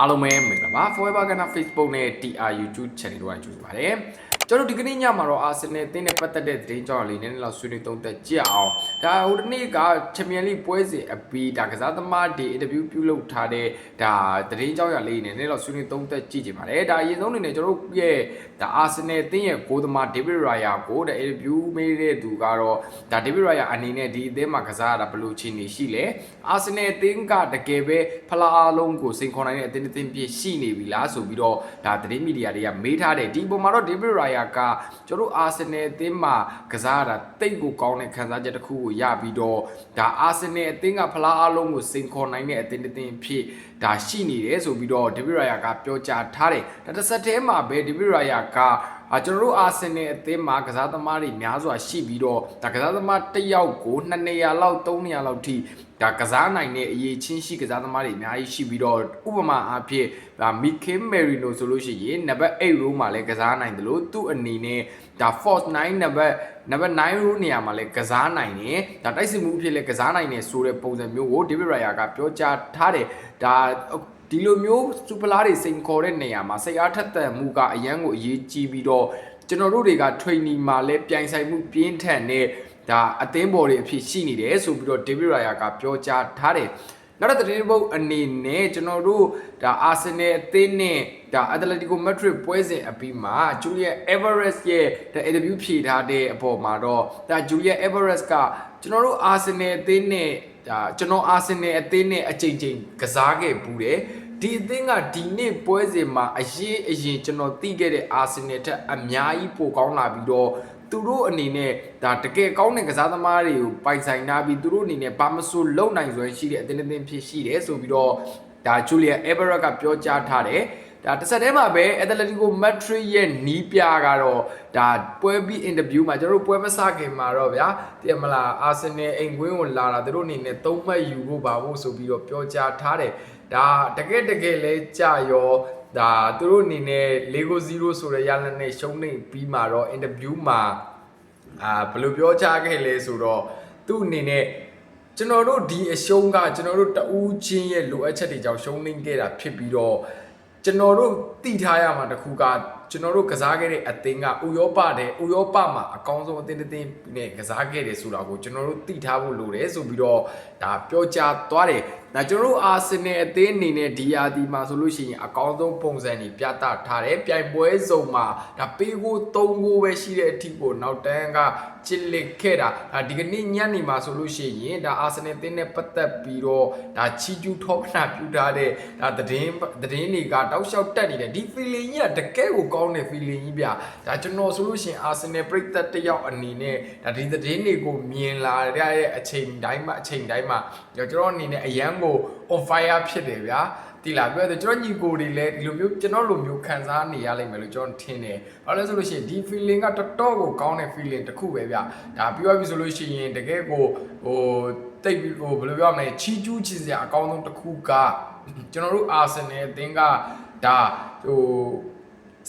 အားလုံးပဲမင်္ဂလာပါ Forever Ghana Facebook နဲ့ TR YouTube Channel တို့ကကြိုဆိုပါတယ် ကျွန်တော်ဒီကနေ့ညမှာတော့ Arsenal အသင်းနဲ့ပတ်သက်တဲ့သတင်းကြောင်းလေးနည်းနည်းလောက်ဆွေးနွေးသုံးသပ်ကြည့်အောင်ဒါဟိုဒီနေ့က Champion League ပွဲစဉ်အပြီးဒါကစားသမားတွေ interview ပြုလုပ်ထားတဲ့ဒါသတင်းကြောင်းရလေးနည်းနည်းလောက်ဆွေးနွေးသုံးသပ်ကြည့်ကြပါမယ်ဒါအရင်ဆုံးအနေနဲ့ကျွန်တော်တို့ရဲ့ဒါ Arsenal အသင်းရဲ့ကိုယ်သမား David Raya ကိုဒါ interview မေးတဲ့သူကတော့ဒါ David Raya အနေနဲ့ဒီအသင်းမှာကစားရတာဘယ်လိုအခြေအနေရှိလဲ Arsenal အသင်းကတကယ်ပဲဖလားအားလုံးကိုစိန်ခေါ်နိုင်တဲ့အသင်းအသင်းပြည့်ရှိနေပြီလားဆိုပြီးတော့ဒါသတင်းမီဒီယာတွေကမေးထားတယ်ဒီပုံမှာတော့ David Raya ကကျွန်တော်တို့ Arsenal အသင်းမှာကစားရတာတိတ်ကိုကောင်းတဲ့ခံစားချက်တစ်ခုကိုရပြီးတော့ဒါ Arsenal အသင်းကဖလားအားလုံးကိုစိန်ခေါ်နိုင်တဲ့အသင်းအသင်းဖြစ်ဒါရှိနေတယ်ဆိုပြီးတော့ David Raya ကပြောကြားထားတယ်ဒါတစ်ဆက်တည်းမှာပဲ David Raya ကအာကျွန်တော်တို့အာဆင်နယ်အသင်းမှာကစားသမားတွေများစွာရှိပြီးတော့ဒါကစားသမားတစ်ယောက်ကို2နေရာလောက်3နေရာလောက်ထိဒါကစားနိုင်တဲ့အရေးချင်းရှိကစားသမားတွေအများကြီးရှိပြီးတော့ဥပမာအားဖြင့်ဒါမီကင်မယ်ရီနိုဆိုလို့ရှိရင်နံပါတ်8 row မှာလည်းကစားနိုင်တယ်လို့သူ့အနေနဲ့ဒါ force 9နံပါတ် နံပါတ်9 row နေရာမှာလည်းကစားနိုင်တယ်ဒါတိုက်စစ်မှုအဖြစ်လည်းကစားနိုင်တယ်ဆိုတဲ့ပုံစံမျိုးကို David Raya ကပြောကြားထားတယ်ဒါဒီလိုမျိုးစူပလာတွေစိန်ခေါ်တဲ့နေရာမှာစိတ်အားထက်သန်မှုကအရန်ကိုအရေးကြီးပြီးတော့ကျွန်တော်တို့တွေက training မှာလည်းပြိုင်ဆိုင်မှုပြင်းထန်တဲ့ဒါအသင်းပေါ်တွေအဖြစ်ရှိနေတယ်ဆိုပြီးတော့ David Raya ကပြောကြားထားတယ် နောက်တဲ့သတင်းပုတ်အနေနဲ့ကျွန်တော်တို့ဒါအာဆင်နယ်အသင်းနဲ့ဒါအက်တလက်တီကိုမက်ဒရစ်ပွဲစဉ်အပြီးမှာဂျူလီယာအေဗာရက်စ်ရဲ့ဒါအင်တာဗျူးဖြေထားတဲ့အပေါ်မှာတော့ဒါဂျူလီယာအေဗာရက်စ်ကကျွန်တော်တို့အာဆင်နယ်အသင်းနဲ့ဒါကျွန်တော်အာဆင်နယ်အသင်းနဲ့အချိန်ချင်းကစားခဲ့ဘူးတယ်ဒီအသင်းကဒီနေ့ပွဲစဉ်မှာအရေးအရင်ကျွန်တော်သိခဲ့တဲ့အာဆင်နယ်ထက်အများကြီးပိုကောင်းလာပြီးတော့ သူတို့အနေနဲ့ဒါတကယ်ကောင်းတဲ့ကစားသမားတွေကိုပိုင်ဆိုင်နာပြီးသူတို့အနေနဲ့ဘာမဆိုလုံနိုင်စွမ်းရှိတဲ့အသင်းအသင်းဖြစ်ရှိတယ်ဆိုပြီးတော့ဒါဂျူလီယာအေဗာရက်ကပြောကြားထားတယ်ဒါတစ်ဆက်တည်းမှာပဲ Atletico Madrid ရဲ့နီးပြကတော့ဒါပွဲပြီးအင်တာဗျူးမှာကျွန်တော်တို့ပွဲမစခင်မှာတော့ဗျာတည်မလား Arsenal အိမ်ကွင်းကိုလာတာသူတို့အနေနဲ့သုံးမှတ်ယူဖို့ပါဖို့ဆိုပြီးတော့ပြောကြားထားတယ်ဒါတကယ်တကယ်လဲကြာရော ဒါသူတို့အနေနဲ့0-0ဆိုတဲ့ရလနဲ့ရှုံးနေပြီးမှာတော့အင်တာဗျူးမှာအာဘယ်လိုပြောကြားခဲ့လဲဆိုတော့သူ့အနေနဲ့ကျွန်တော်တို့ဒီအရှုံးကကျွန်တော်တို့တဦးချင်းရဲ့လိုအပ်ချက်တွေကြောင့်ရှုံးနေခဲ့တာဖြစ်ပြီးတော့ကျွန်တော်တို့တည်ထားရမှာတခုက ကျွန်တော်တို့ကစားခဲ့တဲ့အသင်းကဥရောပတဲ့ဥရောပမှာအကောင်းဆုံးအသင်းတစ်သင်းနဲ့ကစားခဲ့တယ်ဆိုတာကိုကျွန်တော်တို့တည်ထားဖို့လိုတယ်ဆိုပြီးတော့ဒါပြောကြားသွားတယ်ဒါကျွန်တော်တို့အာဆင်နယ်အသင်းအနေနဲ့ဒီယာဒီမှာဆိုလို့ရှိရင်အကောင်းဆုံးပုံစံတွေပြသထားတယ်ပြိုင်ပွဲစုံမှာဒါပေးကို၃ကိုပဲရှိတဲ့အထိကိုနောက်တန်းကချစ်လက်ခဲ့တာဒါဒီကနေ့ညနေမှာဆိုလို့ရှိရင်ဒါအာဆင်နယ်အသင်းနဲ့ပတ်သက်ပြီးတော့ဒါချီကျူးထောပနာပြုထားတဲ့ဒါသတင်းသတင်းတွေကတောက်လျှောက်တက်နေတယ်ဒီ feeling ကြီးကတကယ်ကိုကောင်းတဲ့ feeling ကြီးဗျဒါကျွန်တော်ဆိုလို့ရှိရင်အာဆင်နယ်ပရိသတ်တစ်ယောက်အနေနဲ့ဒါဒီသတင်းတွေကိုမြင်လာတဲ့အချိန်တိုင်းမှာအချိန်တိုင်းမှာကျွန်တော်အနေနဲ့အရန်ကို on fire ဖြစ်တယ်ဗျာဒီလာပြောတယ်ကျွန်တော်ညီကိုတွေလည်းဒီလိုမျိုးကျွန်တော်လိုမျိုးခံစားနေရလိမ့်မယ်လို့ကျွန်တော်ထင်တယ်။ဘာလို့လဲဆိုလို့ရှိရင်ဒီ feeling ကတော်တော်ကိုကောင်းတဲ့ feeling တစ်ခုပဲဗျ။ဒါပြောရပြီဆိုလို့ရှိရင်တကယ်ကိုဟိုတိတ်ပြီးဟိုဘယ်လိုပြောမလဲချီကျူးချစ်စရာအကောင်းဆုံးတစ်ခုကကျွန်တော်တို့ Arsenal အသင်းကဒါဟို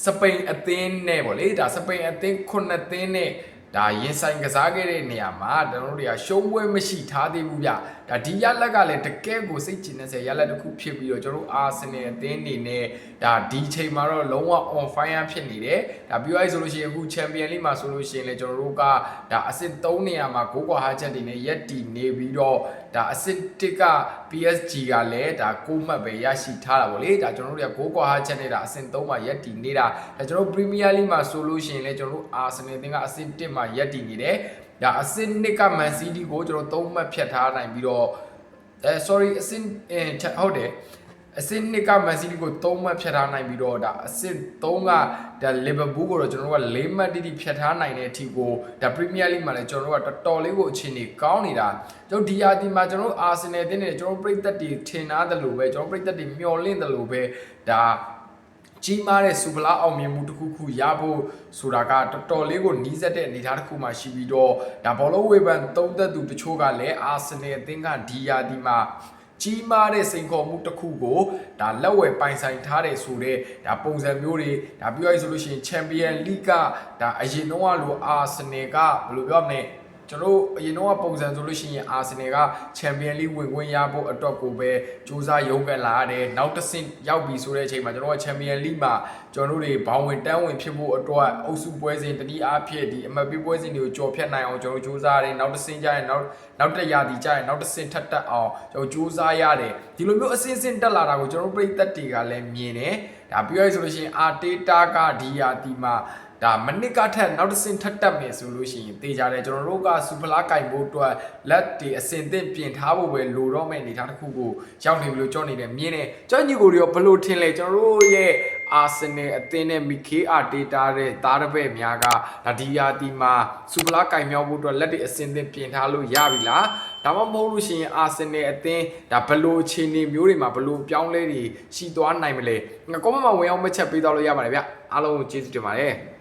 စပိန်အသင်းနဲ့ဗောလေဒါစပိန်အသင်းခုနှစ်သင်းနဲ့ဒါရင်ဆိုင်ကစားခဲ့တဲ့နေရာမှာကျွန်တော်တို့တွေကရှုံးပွဲမရှိထားသေးဘူးဗျဒါဒီရလက်ကလည်းတကယ်ကိုစိတ်ချနေစေရလက်တစ်ခုဖြစ်ပြီးတော့ကျွန်တော်တို့အာဆင်နယ်အသင်းနေနဲ့ဒါဒီချိန်မှာတော့လုံးဝ on fire ဖြစ်နေတယ်ဒါပြောရဆိုလို့ရှိရင်အခု Champion League မှာဆိုလို့ရှိရင်လည်းကျွန်တော်တို့ကဒါအဆင့်3နေရာမှာဂိုးကွာဟာချက်တွေနဲ့ရက်တည်နေပြီးတော့ ဒါအဆင့်1က PSG ကလည်းဒါ6မှတ်ပဲရရှိထားတာဗောလေဒါကျွန်တော်တို့တွေကဂိုးကွာဟာချက်နဲ့ဒါအဆင့်3မှာရက်တည်နေတာဒါကျွန်တော်တို့ Premier League မှာဆိုလို့ရှိရင်လည်းကျွန်တော်တို့ Arsenal အသင်းကအဆင့်1မှာရက်တည်နေတယ်ဒါအဆင့်2က Man City ကိုကျွန်တော်3မှတ်ဖြတ်ထားနိုင်ပြီးတော့အဲ sorry အဆင့်အဲဟုတ်တယ် အဆင့်2က Man City ကို3မှတ်ဖြတ်ထားနိုင်ပြီးတော့ဒါအဆင့်3ကဒါ Liverpool ကိုတော့ကျွန်တော်တို့က4မှတ်တိတိဖြတ်ထားနိုင်တဲ့အထိကိုဒါ Premier League မှာလည်းကျွန်တော်တို့ကတော်တော်လေးကိုအခြေအနေကောင်းနေတာကျွန်တော်ဒီယာဒီမှာကျွန်တော်တို့ Arsenal တင်းနေကျွန်တော်ပြည်သက်တွေထင်သားတယ်လို့ပဲကျွန်တော်ပြည်သက်တွေမျှော်လင့်တယ်လို့ပဲဒါကြီးမားတဲ့စူပလာအောင်မြင်မှုတစ်ခုခုရဖို့ဆိုတာကတော်တော်လေးကိုနီးစပ်တဲ့အနေအထားတစ်ခုမှရှိပြီးတော့ဒါဘောလုံးဝေဖန်သုံးသက်သူတချို့ကလည်းအာဆင်နယ်အသင်းကဒီယာဒီမှာ ကြီးမားတဲ့စိန်ခေါ်မှုတစ်ခုကိုဒါလက်ဝယ်ပိုင်ဆိုင်ထားတယ်ဆိုတော့ဒါပုံစံမျိုးတွေဒါပြောရဆိုလို့ရှိရင် Champion League ကဒါအရင်တော့လိုအာဆင်နယ်ကဘယ်လိုပြောမလဲ ကျွန်တော်တို့အရင်တော့ပုံစံဆိုလို့ရှိရင်အာဆင်နယ်ကချန်ပီယံလိဝင်ခွင့်ရဖို့အတွက်ကိုပဲစူးစမ်းရုန်းကန်လာရတယ်နောက်တစ်ဆင့်ရောက်ပြီဆိုတဲ့အချိန်မှာကျွန်တော်ကချန်ပီယံလိမှာကျွန်တော်တို့တွေဘောင်ဝင်တန်းဝင်ဖြစ်ဖို့အတွက်အုပ်စုပွဲစဉ်တတိအားဖြင့်ဒီအမတ်ပေးပွဲစဉ်တွေကိုကြော်ဖြတ်နိုင်အောင်ကျွန်တော်တို့စူးစမ်းရတယ်နောက်တစ်ဆင့်ကျရင်နောက်နောက်တစ်ရာသီကျရင်နောက်တစ်ဆင့်ထပ်တက်အောင်ကျွန်တော်စူးစမ်းရတယ်ဒီလိုမျိုးအစင်းစင်းတက်လာတာကိုကျွန်တော်တို့ပြည်သက်တွေကလည်းမြင်တယ်ဒါပြောရဆိုလို့ရှိရင်အာတေတာကဒီယာတီမှာ ဒါမနစ်ကထက်နောက်တစ်ဆင့်ထပ်တက်မယ်ဆိုလို့ရှိရင်တေးကြတယ်ကျွန်တော်တို့ကစူပလာကင်ဖို့အတွက်လက်တွေအစင်သင့်ပြင်ထားဖို့ပဲလိုတော့မယ့်အနေအထားတစ်ခုကိုရောက်နေပြီလို့ကြောနေတယ်မြင်းတယ်ကြောညီကိုတွေရောဘလို့ထင်လဲကျွန်တော်တို့ရဲ့အာဆင်နယ်အသင်းနဲ့မီခေအာဒေတာတဲ့သားတစ်ပည့်များကဒါဒီယာတီမှာစူပလာကင်မြောက်ဖို့အတွက်လက်တွေအစင်သင့်ပြင်ထားလို့ရပြီလားဒါမှမဟုတ်လို့ရှိရင်အာဆင်နယ်အသင်းဒါဘလို့အခြေအနေမျိုးတွေမှာဘလို့အပြောင်းလဲတွေရှိသွားနိုင်မလဲငါကောမမှာဝင်အောင်မချက်ပေးတော့လို့ရပါတယ်ဗျအားလုံးကျေးဇူးတင်ပါတယ်